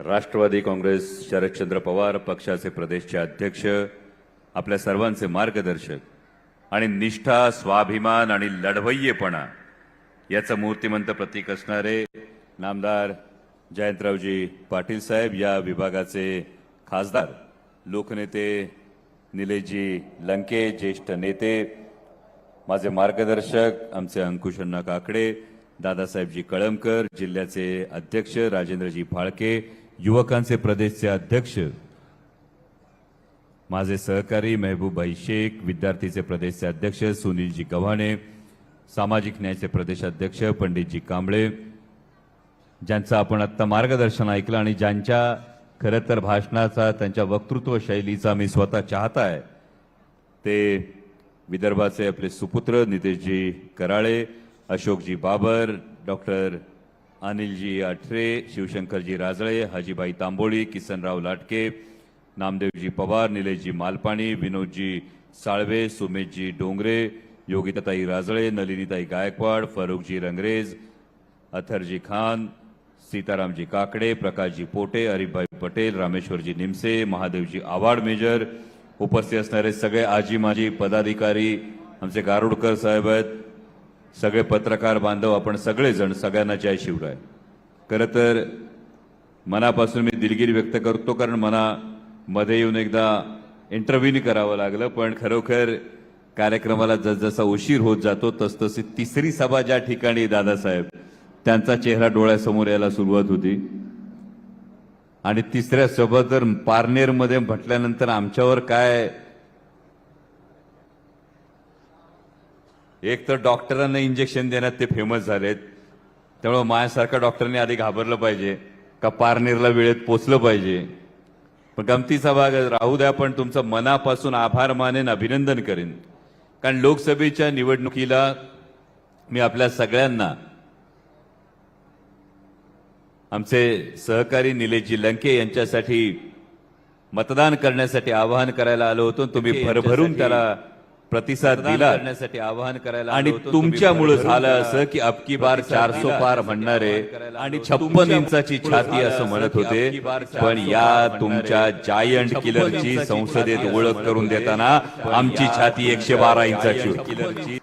राष्ट्रवादी काँग्रेस शरदचंद्र पवार पक्षाचे प्रदेशचे अध्यक्ष आपल्या सर्वांचे मार्गदर्शक आणि निष्ठा स्वाभिमान आणि लढवय्येपणा याचं मूर्तिमंत प्रतीक असणारे नामदार जयंतरावजी पाटील साहेब या विभागाचे खासदार लोकनेते निलेशजी लंके ज्येष्ठ नेते माझे मार्गदर्शक आमचे अंकुशण्णा काकडे दादासाहेबजी कळमकर जिल्ह्याचे अध्यक्ष राजेंद्रजी फाळके युवकांचे प्रदेशचे अध्यक्ष माझे सहकारी मेहबूबाई शेख विद्यार्थीचे प्रदेशचे अध्यक्ष सुनीलजी गव्हाणे सामाजिक न्यायचे प्रदेशाध्यक्ष पंडितजी कांबळे ज्यांचं आपण आत्ता मार्गदर्शन ऐकलं आणि ज्यांच्या खरं तर भाषणाचा त्यांच्या वक्तृत्व शैलीचा मी स्वतः चाहता आहे ते विदर्भाचे आपले सुपुत्र नितेशजी कराळे अशोकजी बाबर डॉक्टर अनिलजी आठरे शिवशंकरजी राजळे हाजीबाई तांबोळी किसनराव लाटके नामदेवजी पवार निलेशजी मालपाणी विनोदजी साळवे सुमेशजी डोंगरे योगिताताई राजळे नलिनीताई गायकवाड फरुखजी रंगरेज अथरजी खान सीतारामजी काकडे प्रकाशजी पोटे हरिभाई पटेल रामेश्वरजी निमसे महादेवजी आवाड मेजर उपस्थित असणारे सगळे आजी माजी पदाधिकारी आमचे गारुडकर साहेब आहेत. सगळे पत्रकार बांधव आपण सगळेजण सगळ्यांना जय शिवराय. खरं तर मनापासून मी दिलगिरी व्यक्त करतो कारण मना मध्ये येऊन एकदा इंटरव्ह्यू करावं लागलं पण खरोखर कार्यक्रमाला जसजसा उशीर होत जातो तसतशी तिसरी सभा ज्या ठिकाणी दादासाहेब त्यांचा चेहरा डोळ्यासमोर यायला सुरुवात होती. आणि तिसऱ्या सभा तर पारनेरमध्ये म्हटल्यानंतर आमच्यावर काय एक तर डॉक्टरांना इंजेक्शन देण्यात ते फेमस झालेत. त्यामुळे माझ्यासारख्या डॉक्टरने आधी घाबरलं पाहिजे का पारनेरला वेळेत पोचलं पाहिजे. पण गमतीचा भाग राहू द्या पण तुमचं मनापासून आभार मानेन अभिनंदन करेन. कारण लोकसभेच्या निवडणुकीला मी आपल्या सगळ्यांना आमचे सहकारी निलेशजी लंके यांच्यासाठी मतदान करण्यासाठी आवाहन करायला आलो होतो. तुम्ही भरभरून त्याला प्रतिसाद दिला करण्यासाठी आवाहन करायला आणि तुमच्यामुळे झालं असं की अबकी बार चारसो पार म्हणणारे आणि छप्पन इंचाची छाती असं म्हणत होते. पण या तुमच्या जायंट किलरची संसदेत ओळख करून देताना आमची छाती एकशे बारा इंचाची होती.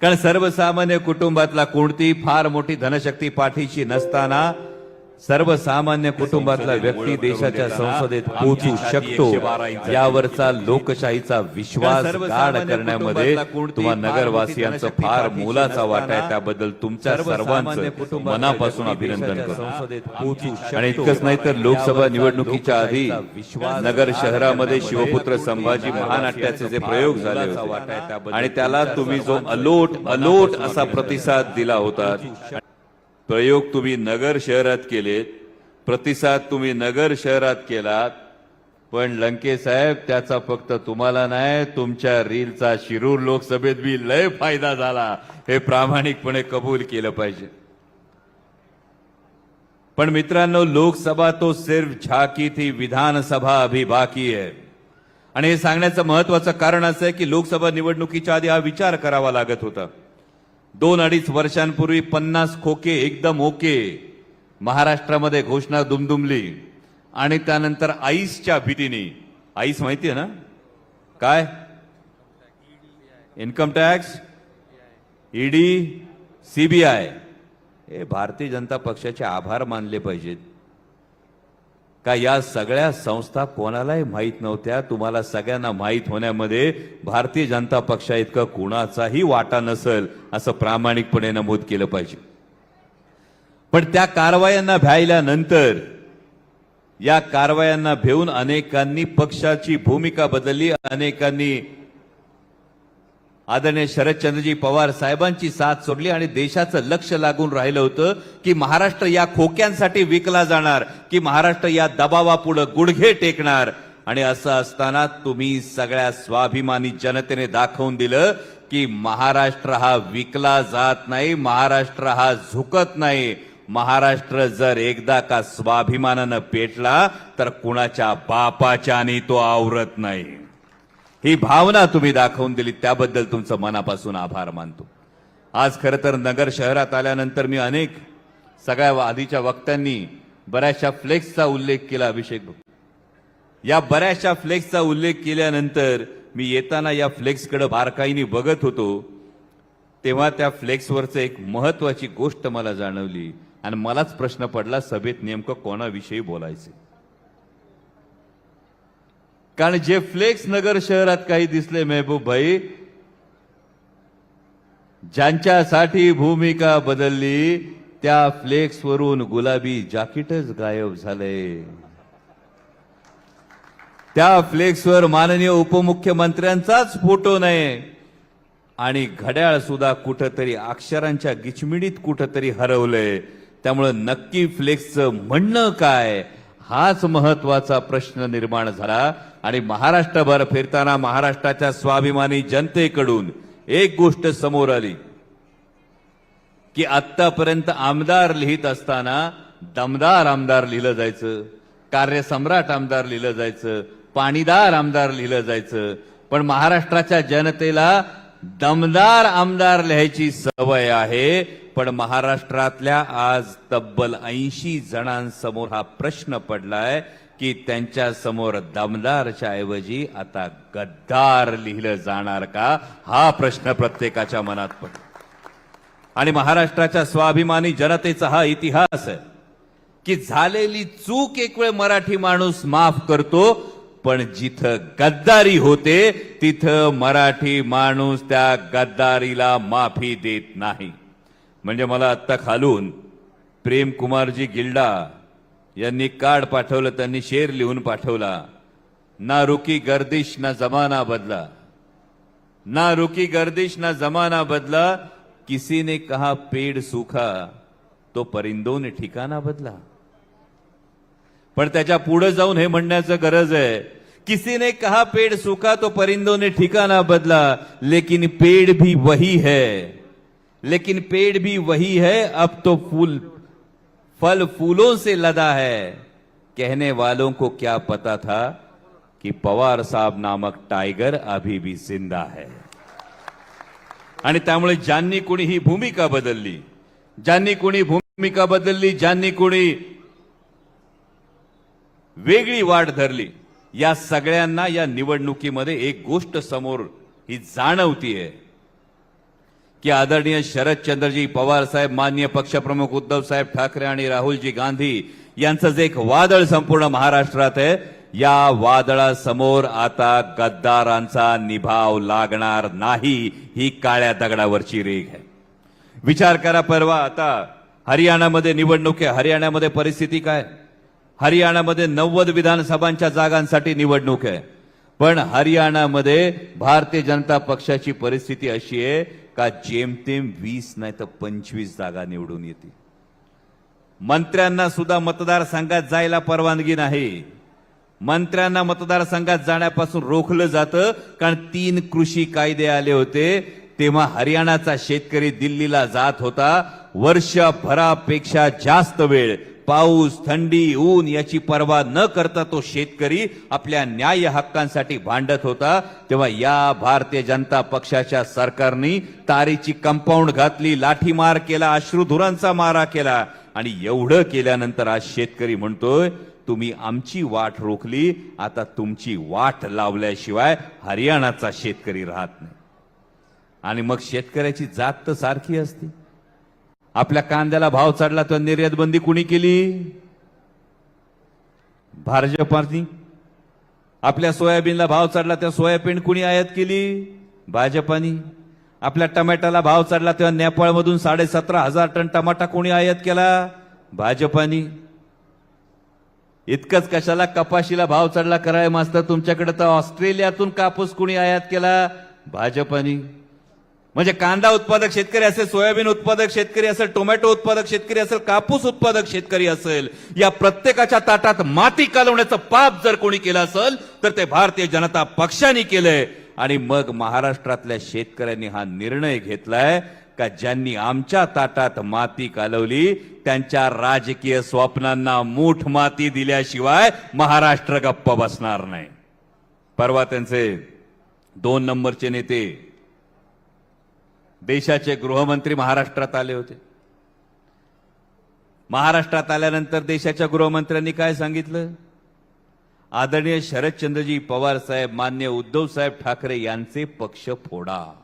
कारण सर्वसामान्य कुटुंबातला कोणती फार मोठी धनशक्ती पाठीशी नसताना सर्वसामान्य कुटुंबातला व्यक्ती देशाच्या संसदेत पोहोचू शकतो यावरचा लोकशाहीचा विश्वास गाढ करण्यामध्ये तुम्हा नगरवासियांचं फार मोलाचा वाटा आहे त्याबद्दल तुमच्या सर्वांचं मनापासून अभिनंदन करतो. आणि इतकंच नाही तर लोकसभा निवडणुकीच्या आधी नगर शहरामध्ये शिवपुत्र संभाजी महानाट्याचे जे प्रयोग झाले होते. आणि त्याला तुम्ही जो अलोट अलोट असा प्रतिसाद दिला होता. प्रयोग तुम्ही नगर शहरात केलेत प्रतिसाद तुम्ही नगर शहरात केलात पण लंके साहेब त्याचा फक्त तुम्हाला नाही तुमच्या रीलचा शिरूर लोकसभेत बी लय फायदा झाला. हे प्रामाणिकपणे कबूल केलं पाहिजे. पण मित्रांनो लोकसभा तो सिर्फ झाकी थी विधानसभा अभी बाकी आहे आणि हे सांगण्याचं महत्वाचं कारण असं आहे की लोकसभा निवडणुकीच्या आधी हा विचार करावा लागत होता. दोन अडीच वर्षांपूर्वी पन्नास खोके एकदम ओके महाराष्ट्रामध्ये घोषणा दुमदुमली. आणि त्यानंतर आईसच्या भीतीने. आईस माहिती आहे ना? काय? Income tax? ईडी? सीबीआय हे भारतीय जनता पक्षाचे आभार मानले पाहिजेत. का या सगळ्या संस्था कोणालाही माहीत नव्हत्या? तुम्हाला सगळ्यांना माहीत होण्यामध्ये भारतीय जनता पक्षा इतकं कुणाचाही वाटा नसेल असं प्रामाणिकपणे नमूद केलं पाहिजे. पण त्या कारवायांना भ्यायल्यानंतर या कारवायांना भेऊन अनेकांनी पक्षाची भूमिका बदलली अनेकांनी आदरणीय शरदचंद्रजी पवार साहेबांची साथ सोडली आणि देशाचं लक्ष लागून राहिलं होतं की महाराष्ट्र या खोक्यांसाठी विकला जाणार की महाराष्ट्र या दबावापुढे गुडघे टेकणार. आणि असं असताना तुम्ही सगळ्या स्वाभिमानी जनतेने दाखवून दिलं की महाराष्ट्र हा विकला जात नाही महाराष्ट्र हा झुकत नाही. महाराष्ट्र जर एकदा का स्वाभिमानानं पेटला तर कुणाच्या बापाच्या आणि तो आवरत नाही. ही भावना तुम्ही दाखवून दिली त्याबद्दल तुमचं मनापासून आभार मानतो. आज खरं तर नगर शहरात आल्यानंतर मी अनेक सगळ्या आधीच्या वक्त्यांनी बऱ्याचशा फ्लेक्सचा उल्लेख केला अभिषेक या बऱ्याचशा फ्लेक्सचा उल्लेख केल्यानंतर मी येताना या फ्लेक्सकडे बारकाईने बघत होतो तेव्हा त्या फ्लेक्सवरचं एक महत्वाची गोष्ट मला जाणवली आणि मलाच प्रश्न पडला सभेत नेमकं कोणाविषयी बोलायचे. कारण जे फ्लेक्स नगर शहरात काही दिसले मेहबूब भाई ज्यांच्यासाठी भूमिका बदलली त्या फ्लेक्सवरून गुलाबी जाकीटच गायब झाले. त्या फ्लेक्सवर माननीय उपमुख्यमंत्र्यांचाच फोटो नाही. आणि घड्याळ सुद्धा कुठंतरी अक्षरांच्या गिचमिडीत कुठंतरी हरवलंय. त्यामुळं नक्की फ्लेक्सचं म्हणणं काय? हाच महत्त्वाचा प्रश्न निर्माण झाला आणि महाराष्ट्रभर फिरताना महाराष्ट्राच्या स्वाभिमानी जनतेकडून एक गोष्ट समोर आली की आतापर्यंत आमदार लिहित असताना दमदार आमदार लिहिलं जायचं कार्यसम्राट आमदार लिहिलं जायचं पाणीदार आमदार लिहिलं जायचं पण महाराष्ट्राच्या जनतेला दमदार आमदार लिहायची सवय आहे पण महाराष्ट्रातल्या आज तब्बल ऐंशी जणांसमोर हा प्रश्न पडलाय की त्यांच्यासमोर दमदारच्या ऐवजी आता गद्दार लिहिलं जाणार का? हा प्रश्न प्रत्येकाच्या मनात पडतो. आणि महाराष्ट्राच्या स्वाभिमानी जनतेचा हा इतिहास आहे की झालेली चूक एक वेळ मराठी माणूस माफ करतो पण जिथं गद्दारी होते तिथं मराठी माणूस त्या गद्दारीला माफी देत नाही. म्हणजे मला आत्ता खालून प्रेम कुमारजी गिल्डा यांनी कार्ड पाठवलं त्यांनी शेर लिहून पाठवला. ना रुकी गर्दिश ना जमाना बदला. ना रुकी गर्दिश ना जमाना बदला. किसी ने कहा पेड़ सूखा तो परिंदों ने ठिकाना बदला. पण त्याच्या पुढे जाऊन हे म्हणण्याचं गरज आहे. किसी ने कहा पेड़ सूखा तो परिंदों ने ठिकाना बदला लेकिन पेड़ भी वही है. लेकिन पेड़ भी वही है अब तो फूल फल फूलों से लदा है. कहने वालों को क्या पता था कि पवार साहब नामक टाइगर अभी भी जिंदा है. आणि त्यामुळे ज्यांनी कोणी ही भूमिका बदलली ज्यांनी कोणी भूमिका बदलली ज्यांनी कोणी वेगळी वाट धरली. या सगळ्यांना या निवडणुकीमध्ये एक गोष्ट समोर ही जाणवतीये. की आदरणीय शरदचंद्रजी पवार साहेब मान्य पक्षप्रमुख उद्धव साहेब ठाकरे आणि राहुलजी गांधी यांचं जे एक वादळ संपूर्ण महाराष्ट्रात आहे या वादळासमोर आता गद्दारांचा निभाव लागणार नाही ही काळ्या दगडावरची रेघ आहे. विचार करा परवा आता हरियाणामध्ये निवडणूक आहे. हरियाणामध्ये परिस्थिती काय? हरियाणामध्ये नव्वद विधानसभांच्या जागांसाठी निवडणूक आहे. पण हरियाणामध्ये भारतीय जनता पक्षाची परिस्थिती अशी आहे का जेमतेम वीस नाही तर पंचवीस जागा निवडून येते मंत्र्यांना सुद्धा मतदारसंघात जायला परवानगी नाही. मंत्र्यांना मतदारसंघात जाण्यापासून रोखलं जातं कारण तीन कृषी कायदे आले होते. तेव्हा हरियाणाचा शेतकरी दिल्लीला जात होता. वर्षभरापेक्षा जास्त वेळ पाऊस थंडी ऊन याची पर्वा न करता तो शेतकरी आपल्या न्याय हक्कांसाठी भांडत होता. तेव्हा या भारतीय जनता पक्षाच्या सरकारने तारीची कंपाऊंड घातली लाठीमार केला अश्रुधुरांचा मारा केला आणि एवढं केल्यानंतर आज शेतकरी म्हणतोय तुम्ही आमची वाट रोखली आता तुमची वाट लावल्याशिवाय हरियाणाचा शेतकरी राहत नाही. आणि मग शेतकऱ्याची जात तर सारखी असते. आपल्या कांद्याला भाव चढला तर निर्यात बंदी कुणी केली? भाजपानी आपल्या सोयाबीनला भाव चढला तेव्हा सोयाबीन कुणी आयात केली? भाजपानी. आपल्या टमॅटाला भाव चढला तेव्हा नेपाळमधून साडेसतरा हजार टन टमाटा कोणी आयात केला? भाजपानी. इतकंच कशाला कपाशीला भाव चढला कराय मास्तर तुमच्याकडे तर ऑस्ट्रेलियातून कापूस कुणी आयात केला? भाजपानी. म्हणजे कांदा उत्पादक शेतकरी असेल सोयाबीन उत्पादक शेतकरी असेल टोमॅटो उत्पादक शेतकरी असेल कापूस उत्पादक शेतकरी असेल या प्रत्येकाच्या ताटात माती कालवण्याचं पाप जर कोणी केलं असेल तर ते भारतीय जनता पक्षाने केलंय. आणि मग महाराष्ट्रातल्या शेतकऱ्यांनी हा निर्णय घेतलाय का ज्यांनी आमच्या ताटात माती कालवली त्यांच्या राजकीय स्वप्नांना मूठ माती दिल्याशिवाय महाराष्ट्र गप्प बसणार नाही. परवा त्यांचे दोन नंबरचे नेते देशाचे गृहमंत्री महाराष्ट्रात आले होते. महाराष्ट्रात आल्यानंतर देशाच्या गृहमंत्र्यांनी काय सांगितलं? आदरणीय शरदचंद्रजी पवार साहेब मान्य उद्धव साहेब ठाकरे यांचे पक्ष फोडा.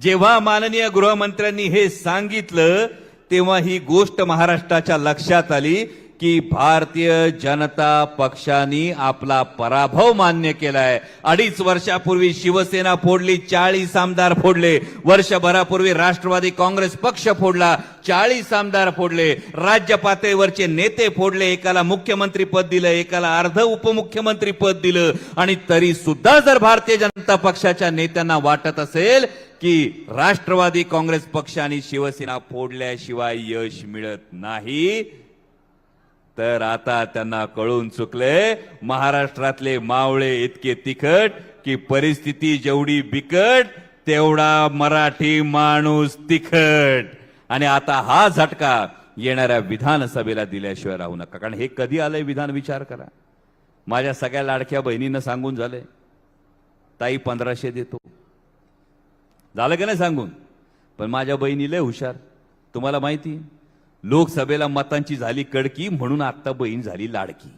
जेव्हा माननीय गृहमंत्र्यांनी हे सांगितलं तेव्हा ही गोष्ट महाराष्ट्राच्या लक्षात आली. की भारतीय जनता पक्षाने आपला पराभव मान्य केलाय. अडीच वर्षापूर्वी शिवसेना फोडली चाळीस आमदार फोडले. वर्षभरापूर्वी राष्ट्रवादी काँग्रेस पक्ष फोडला चाळीस आमदार फोडले. राज्य पातळीवरचे नेते फोडले एकाला मुख्यमंत्री पद दिलं एकाला अर्ध उपमुख्यमंत्री पद दिलं. आणि तरी सुद्धा जर भारतीय जनता पक्षाच्या नेत्यांना वाटत असेल की राष्ट्रवादी काँग्रेस पक्ष आणि शिवसेना फोडल्याशिवाय यश मिळत नाही तर आता त्यांना कळून चुकले महाराष्ट्रातले मावळे इतके तिखट की परिस्थिती जेवढी बिकट तेवढा मराठी माणूस तिखट. आणि आता हा झटका येणाऱ्या विधानसभेला दिल्याशिवाय राहू नका. कारण हे कधी आलंय विधान विचार करा. माझ्या सगळ्या लाडक्या बहिणींना सांगून झालंय. ताई पंधराशे देतो. झालं का नाही सांगून? पण माझ्या बहिणी लय हुशार. तुम्हाला माहिती लोकसभेला मतांची झाली कडकी म्हणून आता बहीण झाली लाडकी.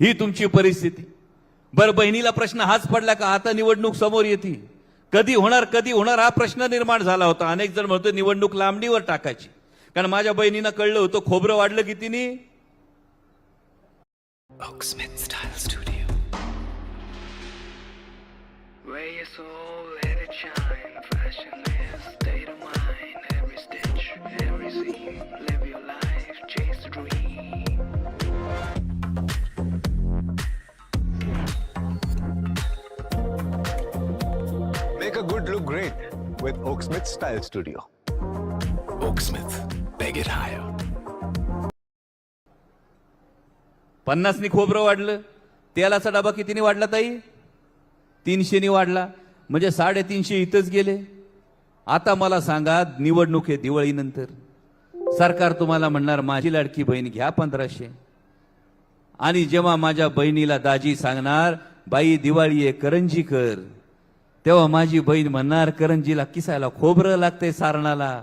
ही तुमची परिस्थिती. बर बहिणीला प्रश्न हाच पडला का आता निवडणूक समोर येते? कधी होणार कधी होणार हा प्रश्न निर्माण झाला होता. अनेक जण म्हणतो निवडणूक लांबणीवर टाकायची. कारण माझ्या बहिणीनं कळलं होतं खोबरं वाढलं Style Studio. Where your soul let it shine. Fashion Make a good look great. With Oaksmith Style Studio. Oaksmith. Beg it higher. पन्नासनी खोबरं वाढलं. तेलाचा डबा कितीने वाढला ताई? तीनशेनी वाढला. म्हणजे साडेतीनशे इथंच गेले. आता मला सांगा निवडणूक आहे दिवाळीनंतर. सरकार तुम्हाला म्हणणार माझी लाडकी बहीण घ्या पंधराशे. आणि जेव्हा माझ्या बहिणीला दाजी सांगणार बाई दिवाळी आहे करंजी कर. तेव्हा माझी बहीण म्हणणार करंजीला किसायला खोबरं लागतंय सारणाला.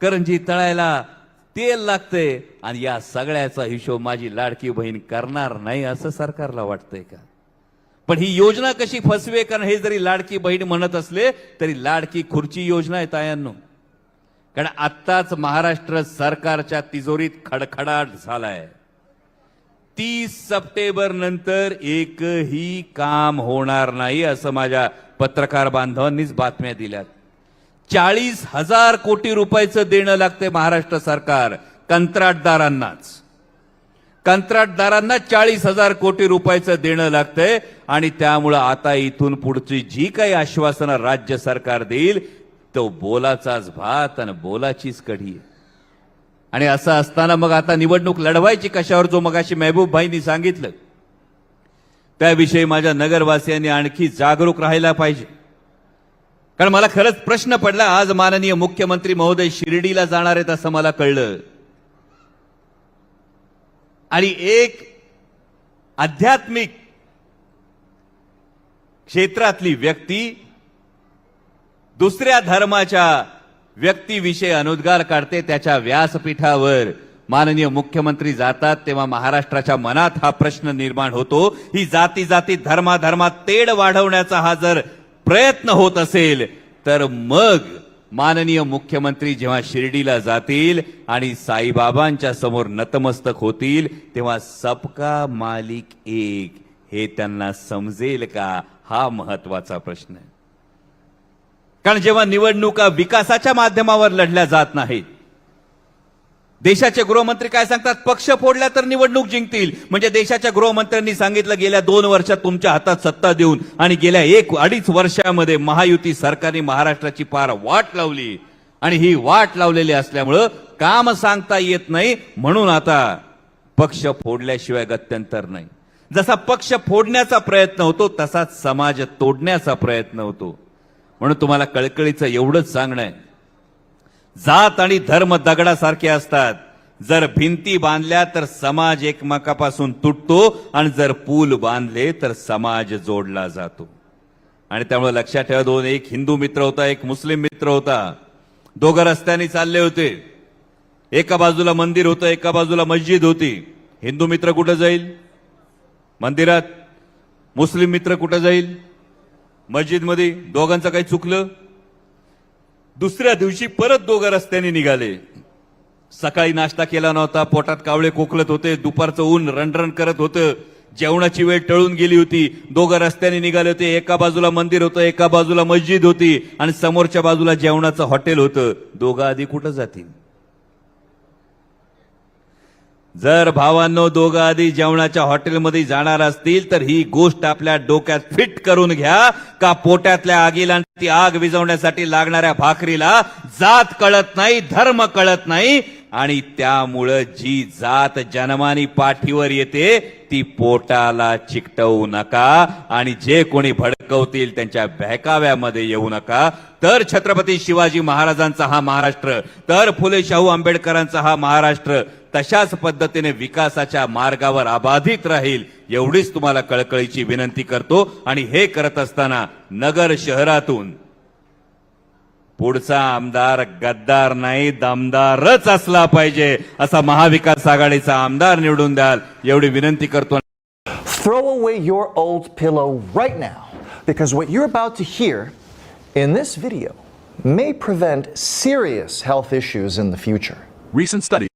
करंजी तळायला तेल लागतंय आणि या सगळ्याचा हिशोब माझी लाडकी बहीण करणार नाही असं सरकारला वाटतंय का? पण ही योजना कशी फसवे? कारण हे जरी लाडकी बहीण म्हणत असले तरी लाडकी खुर्ची योजना आहे तायांनो. कारण आत्ताच महाराष्ट्र सरकारच्या तिजोरीत खडखडाट झालाय. तीस सप्टेंबर नंतर एकही काम होणार नाही असं माझ्या पत्रकार बांधवांनीच बातम्या दिल्यात. चाळीस हजार कोटी रुपयाचं देणं लागते महाराष्ट्र सरकार कंत्राटदारांनाच. कंत्राटदारांना चाळीस हजार कोटी रुपयाचं देणं लागतंय आणि त्यामुळं आता इथून पुढची जी काही आश्वासनं राज्य सरकार देईल तो बोलाचाच भात आणि बोलाचीच कढी आहे. आणि असं असताना मग आता निवडणूक लढवायची कशावर जो मगाशी महबूब भाईंनी सांगितलं त्याविषयी माझ्या नगरवासियांनी आणखी जागरूक राहायला पाहिजे. कारण मला खरंच प्रश्न पडला आज माननीय मुख्यमंत्री महोदय शिर्डीला जाणार आहेत असं मला कळलं. आणि एक आध्यात्मिक क्षेत्रातली व्यक्ती दुसऱ्या धर्माच्या व्यक्तीविषयी अनुद्गार काढते त्याच्या व्यासपीठावर. माननीय मुख्यमंत्री जातात तेव्हा महाराष्ट्राच्या मनात हा प्रश्न निर्माण होतो. ही जाती जाती धर्माधर्मात तेढ वाढवण्याचा हा जर प्रयत्न होत असेल तर मग माननीय मुख्यमंत्री जेव्हा शिर्डीला जातील आणि साईबाबांच्या समोर नतमस्तक होतील तेव्हा सबका मालिक एक हे त्यांना समजेल का? हा महत्त्वाचा प्रश्न आहे. कारण जेव्हा निवडणुका विकासाच्या माध्यमावर लढल्या जात नाहीत देशाचे गृहमंत्री काय सांगतात? पक्ष फोडल्या तर निवडणूक जिंकतील. म्हणजे देशाच्या गृहमंत्र्यांनी सांगितलं गेल्या दोन वर्षात तुमच्या हातात सत्ता देऊन आणि गेल्या एक अडीच वर्षामध्ये महायुती सरकारने महाराष्ट्राची पार वाट लावली. आणि ही वाट लावलेली असल्यामुळं काम सांगता येत नाही. म्हणून आता पक्ष फोडल्याशिवाय गत्यंतर नाही. जसा पक्ष फोडण्याचा प्रयत्न होतो तसाच समाज तोडण्याचा प्रयत्न होतो. म्हणून तुम्हाला कळकळीचं एवढंच सांगणं आहे. जात आणि धर्म दगडासारखे असतात. जर भिंती बांधल्या तर समाज एकमेकापासून तुटतो आणि जर पूल बांधले तर समाज जोडला जातो. आणि त्यामुळे लक्षात ठेवा दोन एक हिंदू मित्र होता एक मुस्लिम मित्र होता. दोघं रस्त्याने चालले होते. एका बाजूला मंदिर होतं एका बाजूला मस्जिद होती. हिंदू मित्र कुठं जाईल? मंदिरात. मुस्लिम मित्र कुठं जाईल? मस्जिदमध्ये दोघांचं काही चुकलं? दुसऱ्या दिवशी परत दोघं रस्त्याने निघाले. सकाळी नाश्ता केला नव्हता पोटात कावळे कोकलत होते दुपारचं ऊन रणरण करत होतं जेवणाची वेळ टळून गेली होती. दोघं रस्त्याने निघाले होते एका बाजूला मंदिर होतं एका बाजूला मस्जिद होती आणि समोरच्या बाजूला जेवणाचं हॉटेल होतं. दोघं आधी कुठं जातील? जर भावांनो दोघं आधी जेवणाच्या हॉटेलमध्ये जाणार असतील तर ही गोष्ट आपल्या डोक्यात फिट करून घ्या. का पोट्यातल्या आगीला ती आग विझवण्यासाठी लागणाऱ्या भाकरीला जात कळत नाही धर्म कळत नाही. आणि त्यामुळं जी जात जन्मानी पाठीवर येते ती पोटाला चिकटवू नका आणि जे कोणी भडकवतील त्यांच्या बहकाव्यामध्ये येऊ नका. तर छत्रपती शिवाजी महाराजांचा हा महाराष्ट्र तर फुले शाहू आंबेडकरांचा हा महाराष्ट्र तशाच पद्धतीने विकासाच्या मार्गावर अबाधित राहील एवढीच तुम्हाला कळकळीची विनंती करतो. आणि हे करत असताना नगर शहरातून पुढचा आमदार गद्दार नाही दमदारच असला पाहिजे असा महाविकास आघाडीचा आमदार निवडून द्याल एवढी विनंती करतो Throw away your old pillow right now because what you're about to hear in this video may prevent serious health issues in the future. Recent studies